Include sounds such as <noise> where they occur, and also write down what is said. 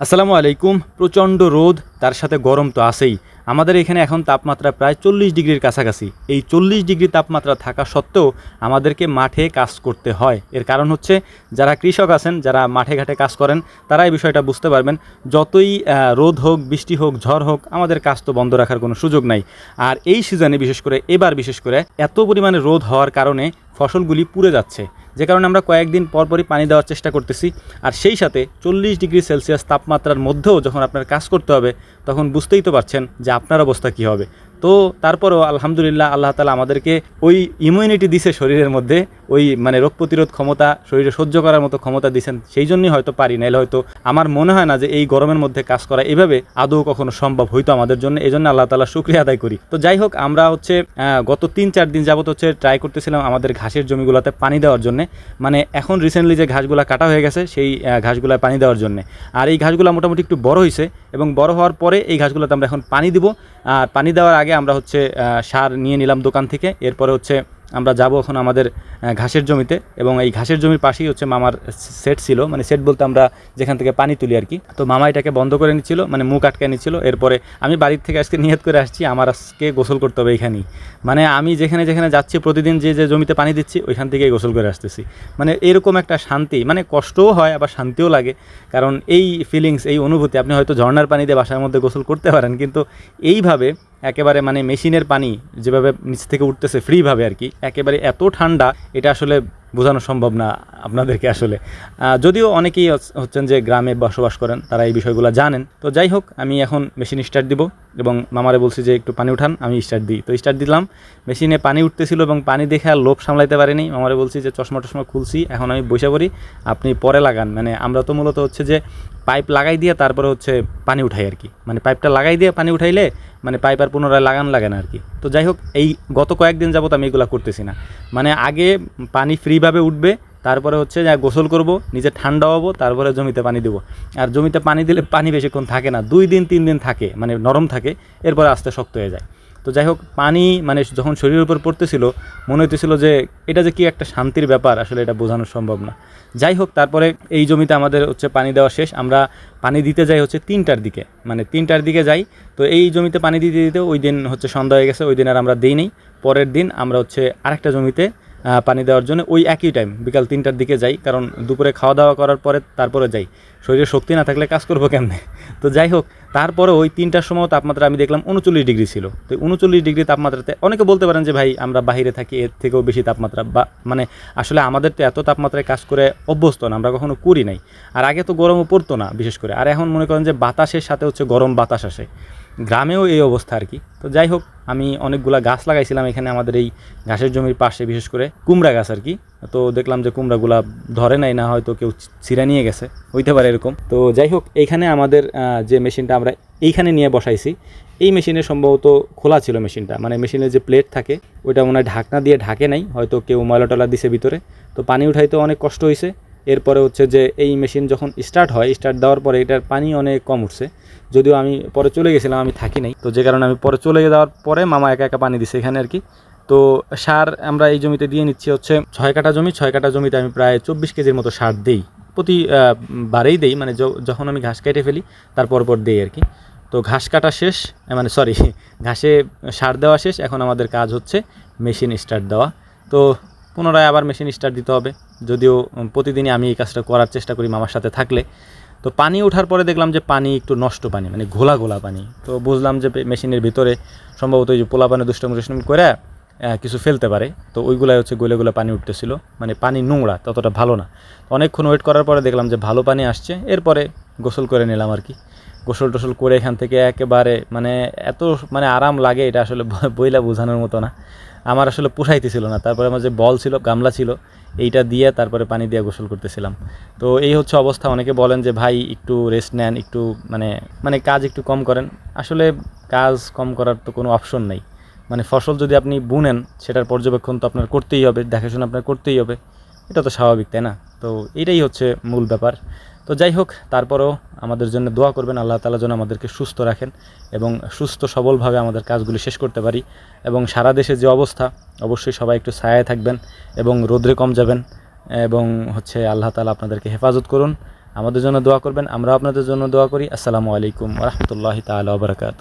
আসসালামু আলাইকুম। প্রচণ্ড রোদ, তার সাথে গরম তো আছেই। আমাদের এখানে এখন তাপমাত্রা প্রায় চল্লিশ ডিগ্রির কাছাকাছি। এই চল্লিশ ডিগ্রি তাপমাত্রা থাকা সত্ত্বেও আমাদেরকে মাঠে কাজ করতে হয়। এর কারণ হচ্ছে, যারা কৃষক আছেন, যারা মাঠে ঘাটে কাজ করেন, তারা এই বিষয়টা বুঝতে পারবেন। যতই রোদ হোক, বৃষ্টি হোক, ঝড় হোক, আমাদের কাজ তো বন্ধ রাখার কোনো সুযোগ নাই। আর এই সিজনে বিশেষ করে, এবার বিশেষ করে, এত পরিমাণে রোদ হওয়ার কারণে ফসলগুলি পুড়ে যাচ্ছে। যে কারণে আমরা কয়েকদিন পরপরই পানি দেওয়ার চেষ্টা করতেছি। আর সেই সাথে চল্লিশ ডিগ্রি সেলসিয়াস তাপমাত্রার মধ্যেও যখন আপনার কাজ করতে হবে, তখন বুঝতেই তো পারছেন যে আপনার অবস্থা কী হবে। তো তারপরেও আলহামদুলিল্লাহ আল্লাহ তালা আমাদেরকে ওই ইমিউনিটি দিছে শরীরের মধ্যে, ওই মানে রোগ প্রতিরোধ ক্ষমতা শরীরে সহ্য করার মতো ক্ষমতা দিছেন, সেই জন্যই হয়তো পারি নাহলে হয়তো আমার মনে হয় না যে এই গরমের মধ্যে কাজ করা এভাবে আদৌ কখনো সম্ভব হইতো আমাদের জন্য এই জন্য আল্লাহ তালা শুক্রিয়া আদায় করি। তো যাই হোক, আমরা হচ্ছে গত তিন চার দিন যাবত হচ্ছে ট্রাই করতেছিলাম আমাদের ঘাসের জমিগুলোতে পানি দেওয়ার জন্য। মানে এখন রিসেন্টলি যে ঘাসগুলো কাটা হয়ে গেছে, সেই ঘাসগুলোয় পানি দেওয়ার জন্য। আর এই ঘাসগুলো মোটামুটি একটু বড় হয়েছে এবং বড় হওয়ার পরে এই ঘাসগুলোতে আমরা এখন পানি দিব। আর পানি দেওয়ার আগে আমরা হচ্ছে সার নিয়ে নিলাম দোকান থেকে। এরপরে হচ্ছে আমরা যাব এখন আমাদের ঘাসের জমিতে এবং এই ঘাসের জমির পাশেই হচ্ছে মামার সেট ছিল। মানে সেট বলতে আমরা যেখান থেকে পানি তুলি আর কি। তো মামা এটাকে বন্ধ করে নিচ্ছিল মানে মুখ আটকে নিচ্ছিল। এরপরে আমি বাড়ির থেকে আজকে নিয়ত করে আসছি, আমার আজকে গোসল করতে হবে এখানেই। মানে আমি যেখানে যেখানে যাচ্ছি, প্রতিদিন যে যে জমিতে পানি দিচ্ছি, ওইখান থেকেই গোসল করে আসতেছি। মানে এরকম একটা শান্তি মানে কষ্টও হয়, আবার শান্তিও লাগে। কারণ এই ফিলিংস এই অনুভূতি, আপনি হয়তো ঝর্নার পানি দিয়ে বাসার মধ্যে গোসল করতে পারেন, কিন্তু এইভাবে একেবারে মানে মেশিনের পানি যেভাবে নিচ থেকে উঠতেছে ফ্রিভাবে আর কি একেবারে এত ঠান্ডা, এটা আসলে বোঝানো সম্ভব না আপনাদেরকে আসলে। যদিও অনেকেই হচ্ছেন যে গ্রামে বসবাস করেন, তারা এই বিষয়গুলো জানেন। তো যাই হোক, আমি এখন মেশিন স্টার্ট দিব এবং মামারে বলছি যে একটু পানি উঠান, আমি স্টার্ট দিই। তো স্টার্ট দিলাম। মেশিনে পানি উঠতেছিল এবং পানি দেখে আর লোভ সামলাইতে পারিনি। মামারে বলছি যে চশমা টশমা খুলছি, এখন আমি বসে পড়ি, আপনি পরে লাগান। মানে আমরা তো মূলত হচ্ছে যে পাইপ লাগাই দিয়ে তারপরে হচ্ছে পানি উঠাই আর কি। মানে পাইপটা লাগাই দিয়ে পানি উঠাইলে মানে পাইপ আর পুনরায় লাগান লাগে না আর কি। তো যাই হোক, এই গত কয়েকদিন যাবত আমি এগুলো করতেছি না। মানে আগে পানি ফ্রিভাবে উঠবে, তারপরে হচ্ছে যে গোসল করব, নিজে ঠান্ডা হব, তারপরে জমিতে পানি দেবো। আর জমিতে পানি দিলে পানি বেশিক্ষণ থাকে না, দুই দিন, তিন দিন থাকে মানে নরম থাকে, এরপরে আস্তে শক্ত হয়ে যায়। তো যাই হোক, পানি মানে যখন শরীরের উপর পড়তেছিল, মনে হইতেছিল যে এটা যে কি একটা শান্তির ব্যাপার, আসলে এটা বোঝানো সম্ভব না। যাই হোক, তারপরে এই জমিতে আমাদের হচ্ছে পানি দেওয়া শেষ। আমরা পানি দিতে যাই হচ্ছে তিনটার দিকে মানে তিনটার দিকে যাই। তো এই জমিতে পানি দিতে দিতে ওই দিন হচ্ছে সন্ধ্যা হয়ে গেছে, ওই দিন আর আমরা দিই নেই। পরের দিন আমরা হচ্ছে আরেকটা জমিতে পানি দেওয়ার জন্য ওই একই টাইম বিকাল তিনটার দিকে যাই, কারণ দুপুরে খাওয়া দাওয়া করার পরে তারপরে যাই। শরীরে শক্তি না থাকলে কাজ করব কেমনে? <laughs> তো যাই হোক, তারপরে ওই তিনটার সময় তাপমাত্রা আমি দেখলাম উনচল্লিশ ডিগ্রি ছিল। তো উনচল্লিশ ডিগ্রি তাপমাত্রাতে অনেকে বলতে পারেন যে, ভাই, আমরা বাইরে থাকি, এর থেকেও বেশি তাপমাত্রা। বা মানে আসলে আমাদের তো এত তাপমাত্রায় কাজ করে অভ্যস্ত না, আমরা কখনো করি নাই। আর আগে তো গরমও পড়তো না, বিশেষ করে। আর এখন মনে করেন যে, বাতাসের সাথে হচ্ছে গরম বাতাস আসে। গ্রামেও এই অবস্থা আর কি। তো যাই হোক, আমি অনেকগুলা গাছ লাগাইছিলাম এখানে আমাদের এই ঘাসের জমির পাশে, বিশেষ করে কুমড়া গাছ আর কি। তো দেখলাম যে কুমড়াগুলা ধরে নাই, না হয়তো কেউ ছিঁড়ে নিয়ে গেছে, হইতে পারে এরকম। তো যাই হোক এইখানে আমাদের যে মেশিনটা আমরা এইখানে নিয়ে বসাইছি, এই মেশিনে সম্ভবত খোলা ছিল মেশিনটা। মানে মেশিনের যে প্লেট থাকে, ওইটা মনে হয় ঢাকনা দিয়ে ঢাকে নাই, হয়তো কেউ ময়লা টলা দিছে ভিতরে। তো পানি উঠাইতে অনেক কষ্ট হয়েছে এরপরে হচ্ছে যে এই মেশিন যখন স্টার্ট হয় স্টার্ট দেওয়ার পরে এটার পানি অনেক কম উঠছে। যদিও আমি পরে চলে গেছিলাম, আমি থাকি নাই। তো যে কারণে আমি পরে চলে যাওয়ার পরে মামা একা একা পানি দিছে এখানে আর কি তো সার আমরা এই জমিতে দিয়ে নিচ্ছি হচ্ছে ছয় কাঠা জমি। ছয় কাঠা জমিতে আমি প্রায় চব্বিশ কেজির মতো সার দিই। প্রতি বারেই দেই মানে যখন আমি ঘাস কেটে ফেলি তারপর পর দেই আর কি তো ঘাস কাটা শেষ মানে সরি <laughs> ঘাসে সার দেওয়া শেষ। এখন আমাদের কাজ হচ্ছে মেশিন স্টার্ট দেওয়া। তো পুনরায় আবার মেশিন স্টার্ট দিতে হবে। যদিও প্রতিদিনই আমি এই কাজটা করার চেষ্টা করি মামার সাথে থাকলে। তো পানি ওঠার পরে দেখলাম যে পানি একটু নষ্ট পানি মানে ঘোলা ঘোলা পানি। তো বুঝলাম যে মেশিনের ভিতরে সম্ভবত ওই যে পোলা পানি, দুষ্টম দুষ্টম করে কিছু ফেলতে পারে। তো ওইগুলাই হচ্ছে গোলে গলে পানি উঠতেছিল। মানে পানি নোংরা, ততটা ভালো না। অনেকক্ষণ ওয়েট করার পরে দেখলাম যে ভালো পানি আসছে। এরপরে গোসল করে নিলাম আর কি। গোসল টোসল করে এখান থেকে একেবারে মানে এত মানে আরাম লাগে এটা আসলে বইলা বোঝানোর মতো না। আমার আসলে পোষাইতেছিল না। তারপরে আমার যে বল ছিল, গামলা ছিল, এইটা দিয়ে তারপরে পানি দিয়ে গোসল করতেছিলাম। তো এই হচ্ছে অবস্থা। অনেকে বলেন যে, ভাই, একটু রেস্ট নেন, একটু মানে মানে কাজ একটু কম করেন। আসলে কাজ কম করার তো কোনো অপশন নেই। মানে ফসল যদি আপনি বুনেন, সেটার পর্যবেক্ষণ তো আপনার করতেই হবে, দেখাশোনা আপনার করতেই হবে। এটা তো স্বাভাবিক, তাই না? তো এটাই হচ্ছে মূল ব্যাপার। তো যাই হোক, তারপরেও আমাদের জন্য দোয়া করবেন, আল্লাহ তালা যেন আমাদেরকে সুস্থ রাখেন এবং সুস্থ সবলভাবে আমাদের কাজগুলি শেষ করতে পারি এবং সারা দেশে যে অবস্থা, অবশ্যই সবাই একটু ছায়ায় থাকবেন এবং রোদ্রে কম যাবেন এবং হচ্ছে আল্লাহ তালা আপনাদেরকে হেফাজত করুন। আমাদের জন্য দোয়া করবেন আমরা আপনাদের জন্য দোয়া করি। আসসালামু আলাইকুম রহমতুল্লাহ তালা বারকাত